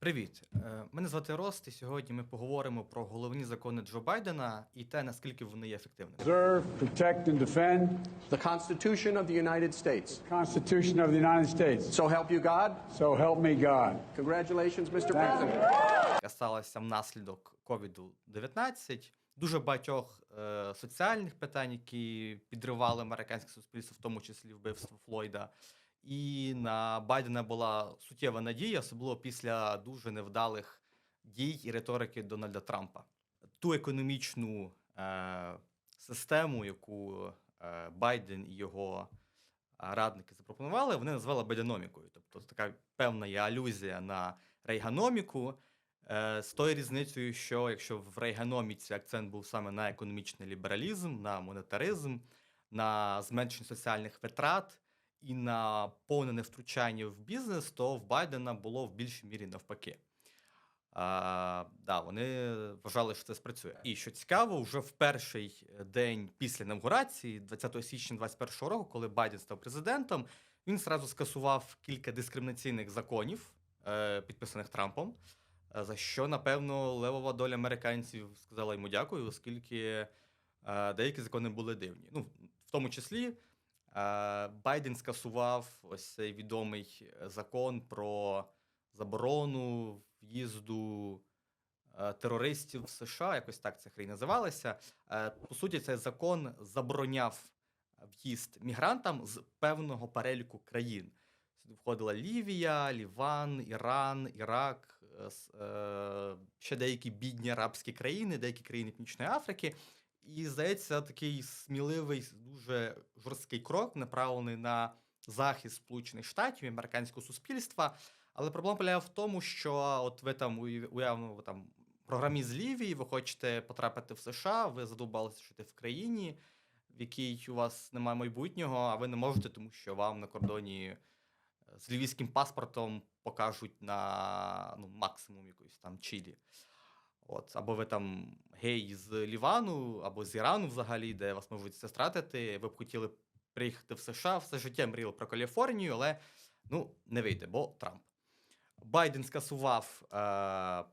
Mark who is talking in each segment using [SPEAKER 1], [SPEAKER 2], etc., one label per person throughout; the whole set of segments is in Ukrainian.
[SPEAKER 1] Привіт, Е, мене звати Рост, і сьогодні ми поговоримо про головні закони Джо Байдена і те, наскільки вони є ефективними.
[SPEAKER 2] Preserve, protect, and defend
[SPEAKER 3] the Constitution of the United States.
[SPEAKER 2] the Constitution of the United States.
[SPEAKER 3] So help you God.
[SPEAKER 2] So help me God.
[SPEAKER 3] Congratulations, Mr. President.
[SPEAKER 1] яка сталася внаслідок COVID-19, дуже багатьох е, соціальних питань, які підривали американське суспільство, в тому числі вбивство Флойда. І на Байдена була суттєва надія, особливо після дуже невдалих дій і риторики Дональда Трампа. Ту економічну е, систему, яку е, Байден і його радники запропонували, вони назвали Байденомікою. Тобто така певна є алюзія на рейганоміку, е, з тою різницею, що якщо в рейганоміці акцент був саме на економічний лібералізм, на монетаризм, на зменшення соціальних витрат і на повне невтручання в бізнес, то в Байдена було в більшій мірі навпаки. А, да, вони вважали, що це спрацює. І що цікаво, вже в перший день після інаугурації, 20 січня 2021 року, коли Байден став президентом, він зразу скасував кілька дискримінаційних законів, е, підписаних Трампом, е, за що, напевно, левова доля американців сказала йому дякую, оскільки е, деякі закони були дивні. Ну, в тому числі Байден скасував ось цей відомий е, закон про заборону в'їзду е, терористів в США, якось так ця хрень називалася. Е, По суті, цей закон забороняв в'їзд мігрантам з певного переліку країн. Сюди входила Лівія, Ліван, Іран, Ірак, е, е, ще деякі бідні арабські країни, деякі країни Північної Африки. І здається, такий сміливий, дуже жорсткий крок, направлений на захист Сполучених Штатів і американського суспільства. Але проблема полягає в тому, що от ви там уявно, ви там програмі з Лівії, ви хочете потрапити в США, ви задовбалися жити в країні, в якій у вас немає майбутнього, а ви не можете, тому що вам на кордоні е, з лівійським паспортом покажуть на ну, максимум якоїсь там Чилі. От, або ви там гей з Лівану, або з Ірану взагалі, де вас можуть це стратити. Ви б хотіли приїхати в США, все життя мріяли про Каліфорнію, але ну, не вийде, бо Трамп. Байден скасував е,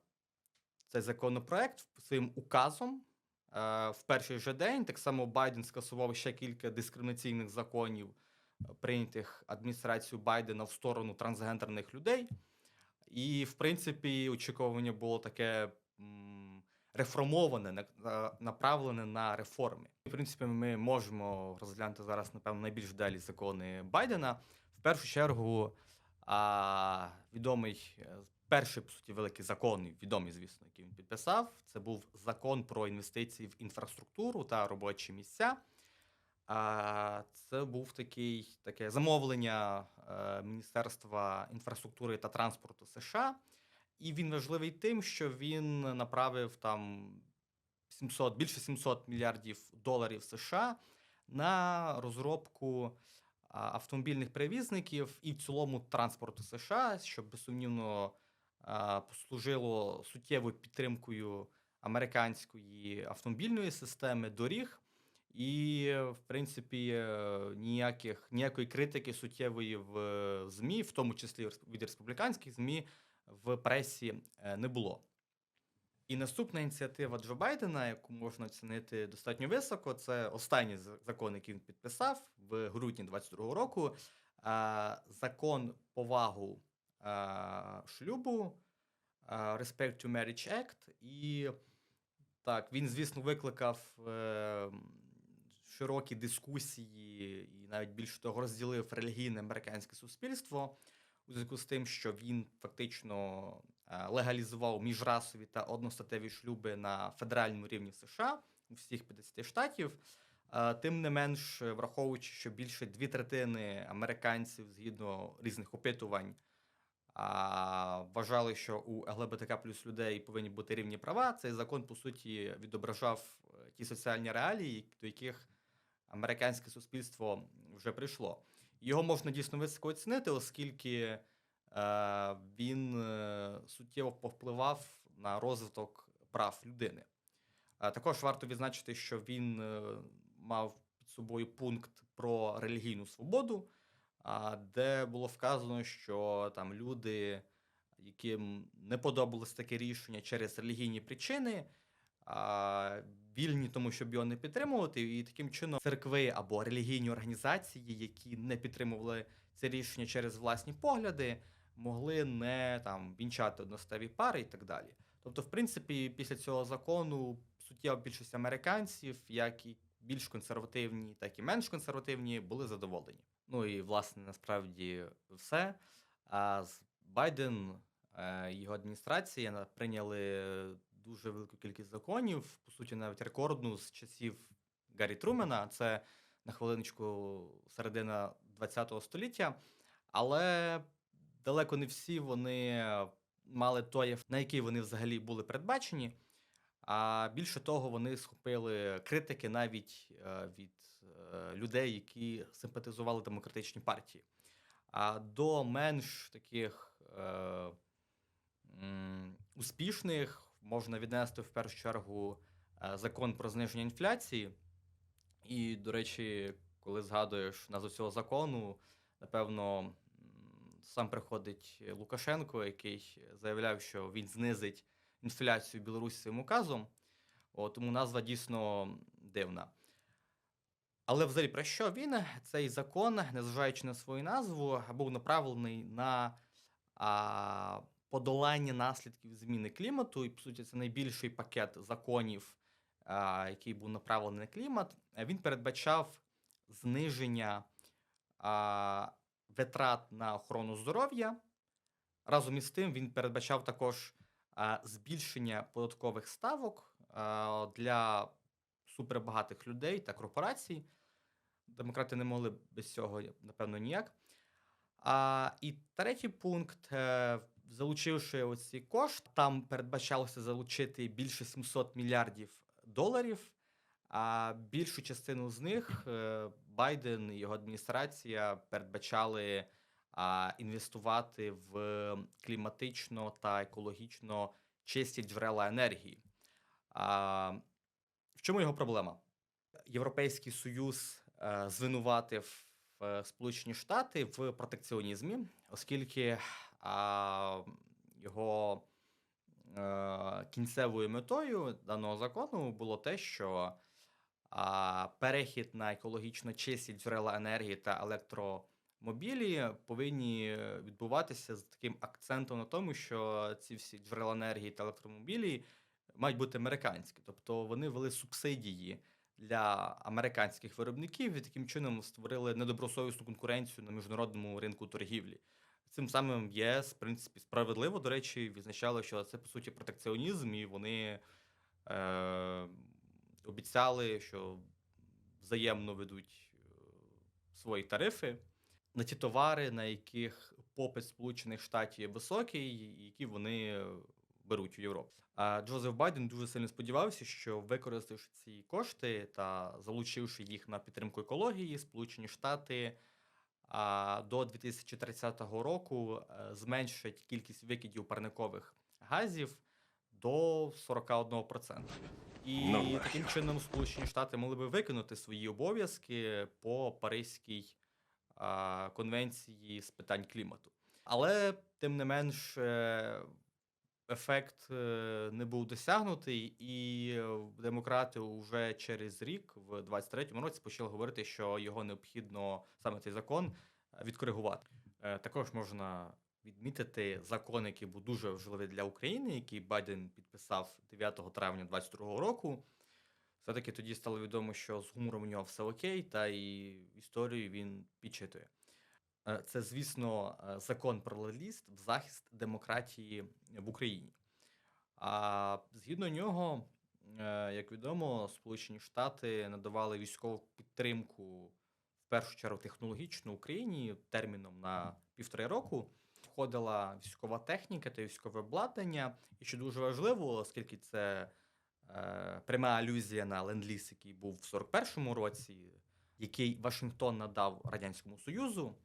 [SPEAKER 1] цей законопроект своїм указом е, в перший же день. Так само Байден скасував ще кілька дискримінаційних законів, прийнятих адміністрацією Байдена в сторону трансгендерних людей. І, в принципі, очікування було таке реформоване, на- направлене на реформи. В принципі, ми можемо розглянути зараз, напевно, найбільш вдалі закони Байдена. В першу чергу, відомий е, перший, по суті, великий закон, відомий, звісно, який він підписав. Це був закон про інвестиції в інфраструктуру та робочі місця. А, Це був такий таке замовлення е, Міністерства інфраструктури та транспорту США. І він важливий тим, що він направив там 700, більше 700 мільярдів доларів США на розробку автомобільних перевізників і в цілому транспорту США, що безсумнівно послужило суттєвою підтримкою американської автомобільної системи доріг. І, в принципі, е, ніяких, ніякої критики суттєвої в е, ЗМІ, в тому числі від республіканських ЗМІ, в пресі е, не було. І наступна ініціатива Джо Байдена, яку можна оцінити достатньо високо, це останній закон, який він підписав в грудні 22-го року. Закон повагу шлюбу, а, Respect to Marriage Act. І так, він, звісно, викликав е, широкі дискусії і навіть більше того розділив релігійне американське суспільство у зв'язку з тим, що він фактично е, легалізував міжрасові та одностатеві шлюби на федеральному рівні США у всіх 50 штатів. Е, Тим не менш, враховуючи, що більше дві третини американців згідно різних опитувань вважали, що у ЛГБТК плюс людей повинні бути рівні права. Цей закон, по суті, відображав е, ті соціальні реалії, до яких американське суспільство вже прийшло. Його можна дійсно високо оцінити, оскільки е, він е, суттєво повпливав на розвиток прав людини. Е, також варто відзначити, що він мав під собою пункт про релігійну свободу, де було вказано, що там люди, яким не подобалось таке рішення через релігійні причини, вільні тому, щоб його не підтримувати, і таким чином церкви або релігійні організації, які не підтримували це рішення через власні погляди, могли не там вінчати одностеві пари і так далі. Тобто, в принципі, після цього закону суттєва більшість американців, як і більш консервативні, так і менш консервативні, були задоволені. Ну і власне насправді все. А Байден е, його адміністрація прийняли дуже велику кількість законів, по суті, навіть рекордну з часів Гаррі Трумена. Це на хвилиночку середина ХХ століття. Але далеко не всі вони мали той, на який вони взагалі були передбачені. А більше того, вони схопили критики навіть е, від е, людей, які симпатизували демократичні партії. А до менш таких е, успішних можна віднести в першу чергу е, закон про зниження інфляції. І, до речі, коли згадуєш назву цього закону, напевно, сам приходить Лукашенко, який заявляв, що він знизить інфляцію Білорусі цим указом. От, тому назва дійсно дивна. Але взагалі про що він? Цей закон, незважаючи на свою назву, був направлений на а, подолання наслідків зміни клімату. І, по суті, це найбільший пакет законів, який був направлений на клімат. Е, Він передбачав зниження витрат на охорону здоров'я. Разом із тим, він передбачав також збільшення податкових ставок для супербагатих людей та корпорацій. Демократи не могли без цього, напевно, ніяк. А, і третій пункт, е, залучивши оці кошти, там передбачалося залучити більше 700 мільярдів доларів. А більшу частину з них е, Байден і його адміністрація передбачали інвестувати в кліматично та екологічно чисті джерела енергії. В чому його проблема? Європейський Союз е, звинуватив е, Сполучені Штати в протекціонізмі, оскільки а, його е, кінцевою метою даного закону було те, що а, перехід на екологічно чисті джерела енергії та електромобілі повинні відбуватися з таким акцентом на тому, що ці всі джерела енергії та електромобілі мають бути американські, тобто вони ввели субсидії для американських виробників і таким чином створили недобросовісну конкуренцію на міжнародному ринку торгівлі. Цим самим ЄС, в принципі, справедливо, до речі, відзначали, що це по суті протекціонізм, і вони е, обіцяли, що взаємно ведуть е, свої тарифи на ті товари, на яких попит Сполучених Штатів високий, які вони беруть у Європі. А Джозеф Байден дуже сильно сподівався, що використавши ці кошти та залучивши їх на підтримку екології, Сполучені Штати до 2030 року зменшить кількість викидів парникових газів до 41%. І
[SPEAKER 4] Ну,
[SPEAKER 1] таким чином Сполучені Штати могли би виконати свої обов'язки по Паризькій конвенції з питань клімату. Але тим не менш, е, ефект е, не був досягнутий, і е, демократи вже через рік, в 23-му році, почали говорити, що його необхідно саме цей закон е, відкоригувати. Також можна відмітити закон, який був дуже важливий для України, який Байден підписав 9 травня 2022 року. Все-таки тоді стало відомо, що з гумором у нього все окей, та і історію він підчитує. Е, Це, звісно, е, закон про лист в захист демократії в Україні. А згідно нього, е, як відомо, Сполучені Штати надавали військову підтримку в першу чергу технологічну Україні терміном на півтори року. Входила військова техніка та військове обладнання. І що дуже важливо, оскільки це е, пряма алюзія на ленд-ліз, який був в 41-му році, який Вашингтон надав Радянському Союзу.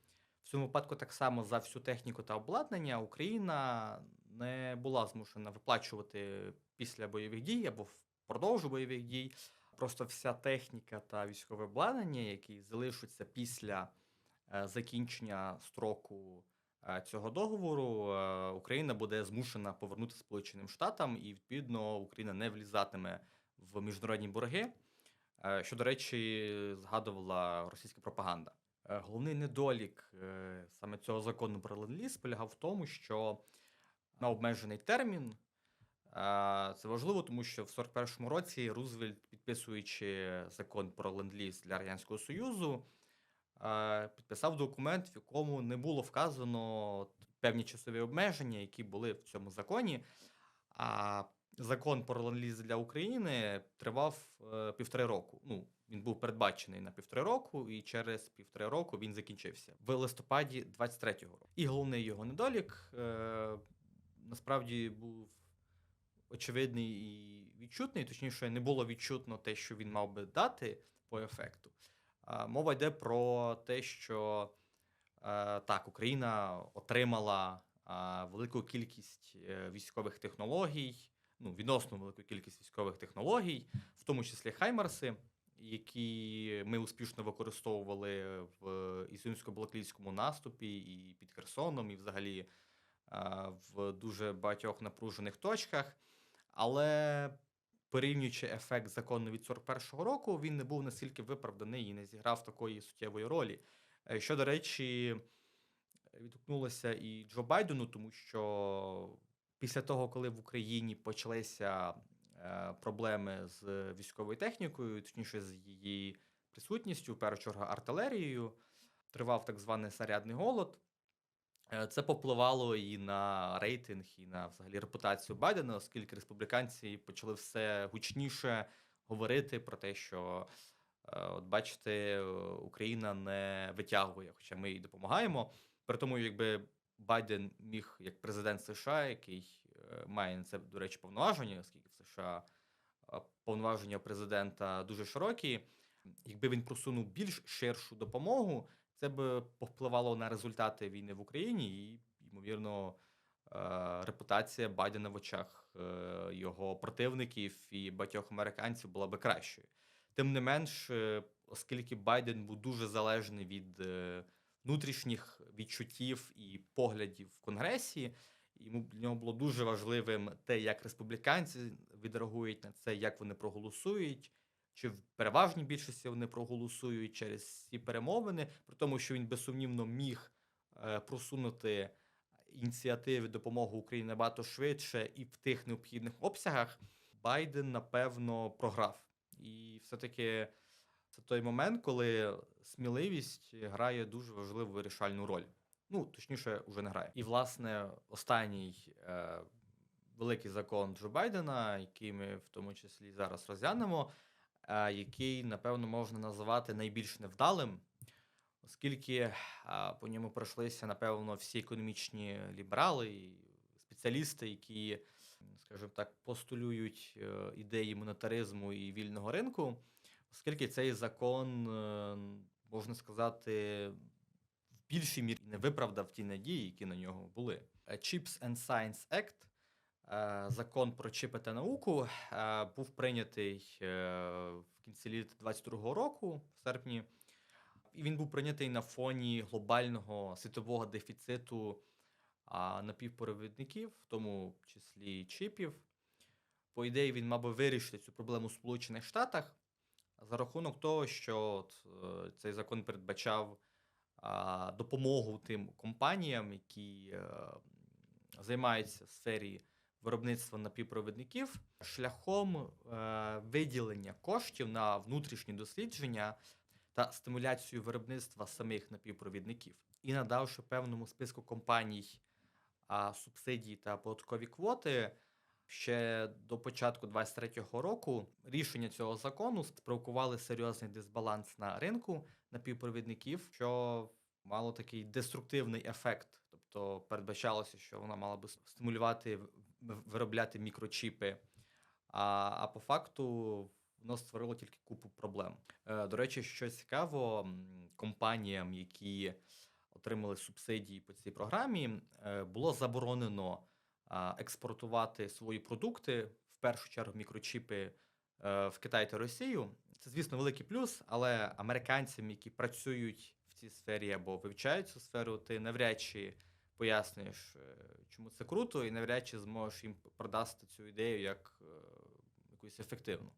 [SPEAKER 1] В цьому випадку так само за всю техніку та обладнання Україна не була змушена виплачувати після бойових дій або впродовж бойових дій. Просто вся техніка та військове обладнання, які залишаться після е, закінчення строку е, цього договору е, Україна буде змушена повернути Сполученим Штатам, і відповідно Україна не влізатиме в міжнародні борги, що, до речі, згадувала російська пропаганда. Е, Головний недолік е, саме цього закону про ленд-ліз полягав в тому, що на обмежений термін е, це важливо, тому що в 41-му році Рузвельт, підписуючи закон про ленд-ліз для Радянського Союзу, підписав документ, в якому не було вказано певні часові обмеження, які були в цьому законі. А закон про ленд-ліз для України тривав півтори року. Ну, він був передбачений на півтори року, і через півтори року він закінчився в листопаді 23-го року. І головний його недолік е, насправді був очевидний і відчутний, точніше, не було відчутно те, що він мав би дати по ефекту. А, Мова йде про те, що е, так, Україна отримала а, велику кількість е, військових технологій, ну, відносно велику кількість військових технологій, в тому числі Хаймарси, які ми успішно використовували в Ізюмсько-Балаклійському наступі і під Херсоном, і взагалі в дуже багатьох напружених точках. Але порівнюючи ефект закону від 41-го року, він не був настільки виправданий і не зіграв такої суттєвої ролі. Е, Що, до речі, відгукнулося і Джо Байдену, тому що після того, коли в Україні почалися е, проблеми з військовою технікою, точніше з її присутністю, в першу чергу артилерією, тривав так званий снарядний голод. Е, Це попливало і на рейтинг, і на взагалі репутацію Байдена, оскільки республіканці почали все гучніше говорити про те, що е, от бачите, е, Україна не витягує, хоча ми їй допомагаємо. При тому, якби Байден міг як президент США, який е, має на це, до речі, повноваження, оскільки в США повноваження президента дуже широкі. Якби він просунув більш ширшу допомогу, це б повпливало на результати війни в Україні, і, ймовірно, репутація Байдена в очах е, його противників і багатьох американців була би кращою. Тим не менш, е, оскільки Байден був дуже залежний від е, внутрішніх відчуттів і поглядів в Конгресі, йому для нього було дуже важливим те, як республіканці відреагують на це, як вони проголосують чи в переважній більшості вони проголосують через ці перемовини, при тому, що він безсумнівно міг е, просунути ініціативи допомоги Україні набагато швидше і в тих необхідних обсягах, Байден напевно програв. І все-таки це той момент, коли сміливість грає дуже важливу вирішальну роль. Ну, точніше, вже не грає. І, власне, останній е, великий закон Джо Байдена, який ми в тому числі зараз розглянемо, е, який, напевно, можна називати найбільш невдалим, оскільки е, по ньому пройшлися, напевно, всі економічні ліберали і спеціалісти, які, скажімо так, постулюють е, ідеї монетаризму і вільного ринку, оскільки цей закон, е, можна сказати, більшій мірі не виправдав ті надії, які на нього були. Е, Chips and Science Act Е, закон про чіпи та науку е, був прийнятий в кінці літа 22-го року, в серпні, і він був прийнятий на фоні глобального світового дефіциту напівпровідників, в тому числі чіпів. По ідеї, він мав би вирішити цю проблему в Сполучених Штатах за рахунок того, що от, цей закон передбачав допомогу тим компаніям, які е, займаються в сфері виробництва напівпровідників шляхом е, виділення коштів на внутрішні дослідження та стимуляцію виробництва самих напівпровідників і надавши певному списку компаній субсидії та податкові квоти. Ще до початку 23-го року рішення цього закону спровокували серйозний дисбаланс на ринку напівпровідників, що мало такий деструктивний ефект. Тобто передбачалося, що вона мала би стимулювати виробляти мікрочіпи. А, а по факту воно створило тільки купу проблем. Е, до речі, що цікаво, компаніям, які отримали субсидії по цій програмі, е, було заборонено експортувати свої продукти, в першу чергу мікрочіпи е, в Китай та Росію. Це, звісно, великий плюс, але американцям, які працюють в цій сфері або вивчають цю сферу, ти навряд чи пояснюєш, е, чому це круто, і навряд чи зможеш їм продати цю ідею як е, якусь ефективну.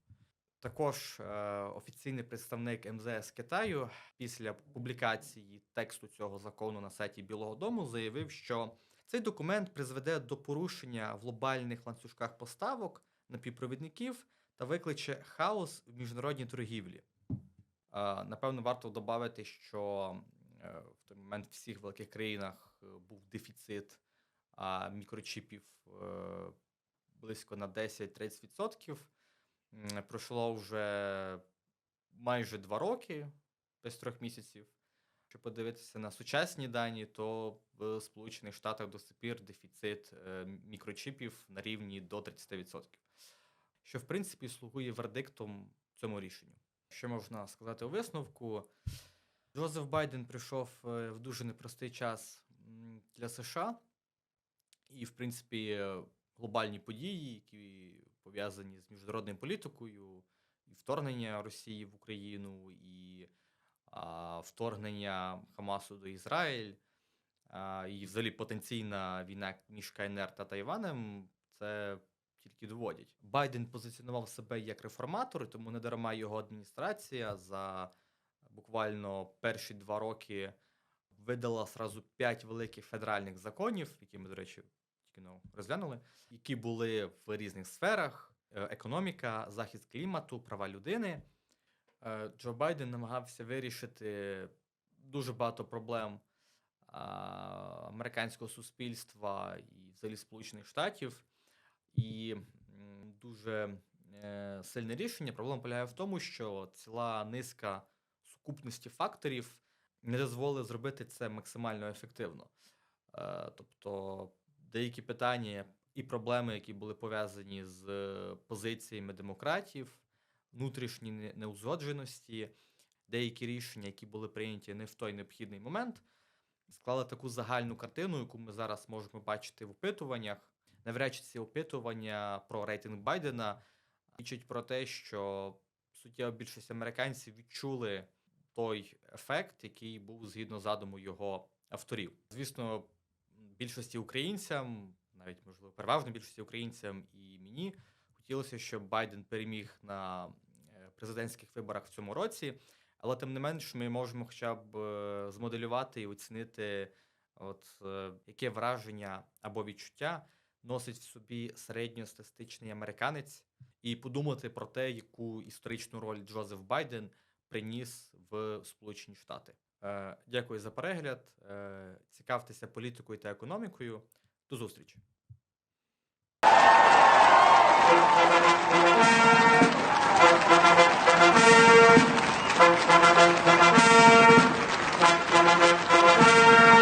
[SPEAKER 1] Також е, офіційний представник МЗС Китаю після публікації тексту цього закону на сайті Білого Дому заявив, що цей документ призведе до порушення в глобальних ланцюжках поставок напівпровідників та викличе хаос в міжнародній торгівлі. Напевно, варто додати, що е, в той момент в всіх великих країнах е, був дефіцит мікрочіпів е, близько на 10-30%. Пройшло вже майже два роки, без трьох місяців. Якщо подивитися на сучасні дані, то в Сполучених Штатах до сих пір дефіцит мікрочіпів на рівні до 30%. Що, в принципі, слугує вердиктом цьому рішенню. Що можна сказати у висновку? Джозеф Байден прийшов е, в дуже непростий час для США, і, в принципі, е, глобальні події, які пов'язані з міжнародною політикою, і вторгнення Росії в Україну, і а, вторгнення Хамасу до Ізраїль, а, і взагалі потенційна війна між КНР та Тайванем, це тільки доводять. Байден позиціонував себе як реформатор, тому не дарма його адміністрація за буквально перші два роки видала сразу п'ять великих федеральних законів, які ми, до речі, тільки ну, розглянули, які були в різних сферах: е, економіка, захист клімату, права людини. Е, Джо Байден намагався вирішити дуже багато проблем американського суспільства і взагалі Сполучених Штатів. І дуже е, сильне рішення. Проблема полягає в тому, що ціла низка сукупності факторів не дозволили зробити це максимально ефективно. Е, тобто деякі питання і проблеми, які були пов'язані з е, позиціями демократів, внутрішні неузгодженості, деякі рішення, які були прийняті не в той необхідний момент, склали таку загальну картину, яку ми зараз можемо бачити в опитуваннях. Навряд чи ці опитування про рейтинг Байдена свідчать про те, що суттєва більшість американців відчули той ефект, який був згідно задуму його авторів. Звісно, більшості українцям, навіть можливо, переважно більшості українцям і мені хотілося, щоб Байден переміг на е, президентських виборах в цьому році. Але тим не менш, ми можемо хоча б е, змоделювати і оцінити, от е, яке враження або відчуття носить в собі середньостатистичний американець, і подумати про те, яку історичну роль Джозеф Байден приніс в Сполучені Штати. Е, дякую за перегляд. Е, цікавтеся політикою та економікою. До зустрічі. Thank you.